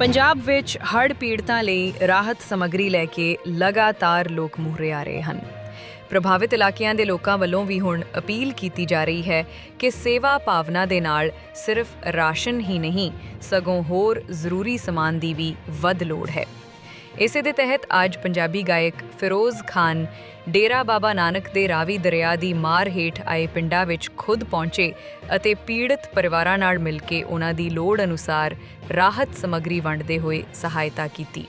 ਪੰਜਾਬ ਵਿੱਚ ਹੜ੍ਹ ਪੀੜਤਾਂ ਲਈ ਰਾਹਤ ਸਮੱਗਰੀ ਲੈ ਕੇ ਲਗਾਤਾਰ ਲੋਕ ਮੂਹਰੇ ਆ ਰਹੇ ਹਨ। ਪ੍ਰਭਾਵਿਤ ਇਲਾਕਿਆਂ ਦੇ ਲੋਕਾਂ ਵੱਲੋਂ ਵੀ ਹੁਣ ਅਪੀਲ ਕੀਤੀ ਜਾ ਰਹੀ ਹੈ ਕਿ ਸੇਵਾ ਭਾਵਨਾ ਦੇ ਨਾਲ ਸਿਰਫ ਰਾਸ਼ਨ ਹੀ ਨਹੀਂ, ਸਗੋਂ ਹੋਰ ਜ਼ਰੂਰੀ ਸਮਾਨ ਦੀ ਵੀ ਵੱਧ ਲੋੜ ਹੈ। ਇਸੇ ਦੇ ਤਹਿਤ ਅੱਜ ਪੰਜਾਬੀ ਗਾਇਕ ਫਿਰੋਜ਼ ਖਾਨ, ਡੇਰਾ ਬਾਬਾ ਨਾਨਕ ਦੇ ਰਾਵੀ ਦਰਿਆ ਦੀ ਮਾਰ ਹੇਠ ਆਏ ਪਿੰਡਾਂ ਵਿੱਚ ਖੁਦ ਪਹੁੰਚੇ ਅਤੇ ਪੀੜਤ ਪਰਿਵਾਰਾਂ ਨਾਲ ਮਿਲ ਕੇ ਉਹਨਾਂ ਦੀ ਲੋੜ ਅਨੁਸਾਰ ਰਾਹਤ ਸਮੱਗਰੀ ਵੰਡਦੇ ਹੋਏ ਸਹਾਇਤਾ ਕੀਤੀ।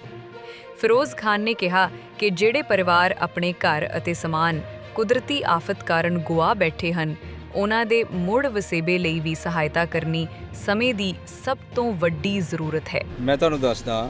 ਫਿਰੋਜ਼ ਖਾਨ ਨੇ ਕਿਹਾ ਕਿ ਜਿਹੜੇ ਪਰਿਵਾਰ ਆਪਣੇ ਘਰ ਅਤੇ ਸਮਾਨ ਕੁਦਰਤੀ ਆਫਤ ਕਾਰਨ ਗੁਆ ਬੈਠੇ ਹਨ, ਉਹਨਾਂ ਦੇ ਮੁੜ ਵਸੇਬੇ ਲਈ ਵੀ ਸਹਾਇਤਾ ਕਰਨੀ ਸਮੇਂ ਦੀ ਸਭ ਤੋਂ ਵੱਡੀ ਜ਼ਰੂਰਤ ਹੈ। ਮੈਂ ਤੁਹਾਨੂੰ ਦੱਸਦਾ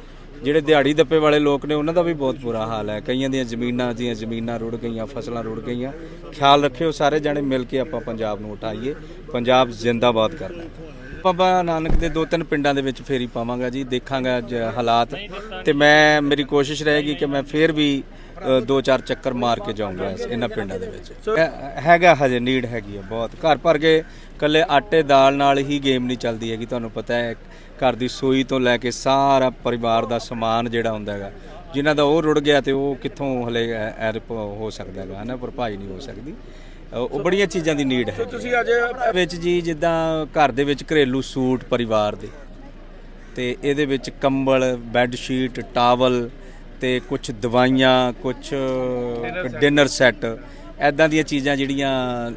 ਜਿਹੜੇ ਦਿਹਾੜੀ ਦੱਪੇ ਵਾਲੇ ਲੋਕ ਨੇ, ਉਹਨਾਂ ਦਾ ਵੀ ਬਹੁਤ ਬੁਰਾ ਹਾਲ ਹੈ। ਕਈਆਂ ਦੀਆਂ ਜ਼ਮੀਨਾਂ ਦੀਆਂ ਜ਼ਮੀਨਾਂ ਰੁੜ ਗਈਆਂ, ਫਸਲਾਂ ਰੁੜ ਗਈਆਂ। ਖਿਆਲ ਰੱਖਿਓ ਸਾਰੇ ਜਣੇ, ਮਿਲ ਕੇ ਆਪਾਂ ਪੰਜਾਬ ਨੂੰ ਉਠਾਈਏ। ਪੰਜਾਬ ਜ਼ਿੰਦਾਬਾਦ ਕਰਨਾ ਬਾਬਾ ਨਾਨਕ ਦੇ ਦੋ ਤਿੰਨ ਪਿੰਡਾਂ ਦੇ ਵਿੱਚ ਫੇਰੀ ਪਾਵਾਂਗਾ ਜੀ, ਦੇਖਾਂਗਾ ਅੱਜ ਹਾਲਾਤ। ਤੇ ਮੈਂ, ਮੇਰੀ ਕੋਸ਼ਿਸ਼ ਰਹੇਗੀ ਕਿ ਮੈਂ ਫੇਰ ਵੀ ਦੋ ਚਾਰ ਚੱਕਰ ਮਾਰ ਕੇ ਜਾਊਂਗਾ ਇਹਨਾਂ ਪਿੰਡਾਂ ਦੇ ਵਿੱਚ। ਹੈਗਾ ਹਜੇ, ਨੀਡ ਹੈਗੀ ਹੈ, ਬਹੁਤ। ਘਰ ਭਰ ਕੇ ਕੱਲੇ ਆਟੇ ਦਾਲ ਨਾਲ ਹੀ ਗੇਮ ਨਹੀਂ ਚੱਲਦੀ ਹੈਗੀ, ਤੁਹਾਨੂੰ ਪਤਾ ਹੈ। ਘਰ ਦੀ ਸੂਈ ਤੋਂ ਲੈ ਕੇ ਸਾਰਾ ਪਰਿਵਾਰ ਦਾ ਸਮਾਨ ਜਿਹੜਾ ਹੁੰਦਾ ਹੈਗਾ ਜਿਨ੍ਹਾਂ ਦਾ ਉਹ ਰੁੜ ਗਿਆ ਤੇ ਉਹ ਕਿੱਥੋਂ ਹਲੇ ਐ ਹੋ ਸਕਦਾ ਹੈਗਾ ਹਨਾ ਭਰਪਾਈ ਨਹੀਂ ਹੋ ਸਕਦੀ। ਉਹ ਬੜੀਆਂ ਚੀਜ਼ਾਂ ਦੀ ਨੀਡ ਹੈ ਤੁਸੀਂ ਅੱਜ ਵਿੱਚ ਜੀ ਜਿੱਦਾਂ ਘਰ ਦੇ ਵਿੱਚ ਘਰੇਲੂ ਸੂਟ ਪਰਿਵਾਰ ਦੇ ਤੇ ਇਹਦੇ ਵਿੱਚ ਕੰਬਲ ਬੈੱਡ ਸ਼ੀਟ ਟਾਵਲ ਤੇ ਕੁਝ ਦਵਾਈਆਂ ਕੁਝ ਡਿਨਰ ਸੈੱਟ ਐਦਾਂ ਦੀਆਂ ਚੀਜ਼ਾਂ ਜਿਹੜੀਆਂ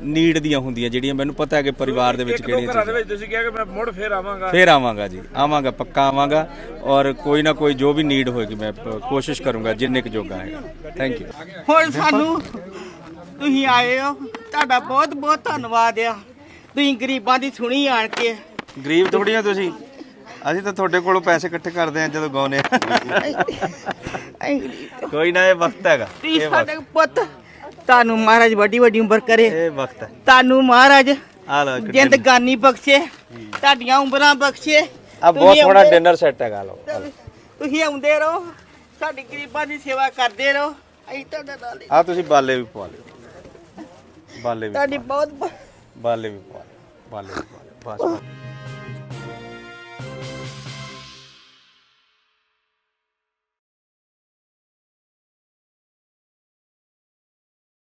ਨੀਡ ਦੀਆਂ ਹੁੰਦੀਆਂ ਜਿਹੜੀਆਂ ਮੈਨੂੰ ਪਤਾ ਹੈ ਕਿ ਪਰਿਵਾਰ ਦੇ ਵਿੱਚ ਕਿਹੜੀਆਂ ਘਰਾਂ ਦੇ ਵਿੱਚ ਤੁਸੀਂ ਕਿਹਾ ਕਿ ਮੈਂ ਮੁੜ ਫੇਰ ਆਵਾਂਗਾ। ਫੇਰ ਆਵਾਂਗਾ ਜੀ ਆਵਾਂਗਾ ਪੱਕਾ ਆਵਾਂਗਾ ਔਰ ਕੋਈ ਨਾ ਕੋਈ ਜੋ ਵੀ ਨੀਡ ਹੋਏਗੀ ਮੈਂ ਪ- ਕੋਸ਼ਿਸ਼ ਕਰੂੰਗਾ ਜਿੰਨੇ ਕੁ ਜੋਗਾ ਹੈਗਾ। ਥੈਂਕ ਯੂ ਹੁਣ ਸਾਨੂੰ ਤੁਸੀਂ ਆਏ ਹੋ ਤੁਹਾਡਾ ਬਹੁਤ ਬਹੁਤ ਧੰਨਵਾਦ ਆ। ਤੁਸੀਂ ਗਰੀਬਾਂ ਦੀ ਸੁਣੀ ਆਣ ਕੇ। ਗਰੀਬ ਥੋੜੀਆਂ ਤੁਸੀਂ। ਅਸੀਂ ਤਾਂ ਤੁਹਾਡੇ ਕੋਲੋਂ ਪੈਸੇ ਇਕੱਠੇ ਕਰਦੇ ਆ ਜਦੋਂ ਗਾਉਨੇ ਅਸੀਂ ਗਰੀਬ ਕੋਈ ਨਾ ਇਹ ਵਕਤ ਹੈਗਾ। ਤੁਸੀਂ ਸਾਡੇ ਪੁੱਤ ਤੁਹਾਨੂੰ ਮਹਾਰਾਜ ਵੱਡੀ ਵੱਡੀ ਉਮਰ ਕਰੇ। ਇਹ ਵਕਤ ਹੈ। ਤੁਹਾਨੂੰ ਮਹਾਰਾਜ ਆ ਲਓ ਇੱਕ ਜ਼ਿੰਦਗਾਨੀ ਬਖਸ਼ੇ ਤੁਹਾਡੀਆਂ ਉਮਰਾਂ ਬਖਸ਼ੇ। ਆ ਬਹੁਤ ਤੁਸੀਂ ਸੋਹਣਾ ਆਉਂਦੇ- ਡਿਨਰ ਸੈੱਟ ਹੈਗਾ ਲਓ। ਤੁਸੀਂ ਆਉਂਦੇ ਰਹੋ ਸਾਡੀ ਗਰੀਬਾਂ ਦੀ ਸੇਵਾ ਕਰਦੇ ਰਹੋ। ਅਸੀਂ ਤੁਹਾਡੇ ਨਾਲ ਹੀ। ਆ ਤੁਸੀਂ ਬਾਲੇ ਵੀ ਪਵਾ ਲਿਓ। ਬਾਲੇ ਵੀ ਤੁਹਾਡੀ ਬਹੁਤ ਬਹੁਤ ਬਾਲੇ ਵੀ ਪਵਾ ਲਿਓ। ਬਾਲੇ ਵੀ ਪਵਾ ਲਿਓ। ਬਸ।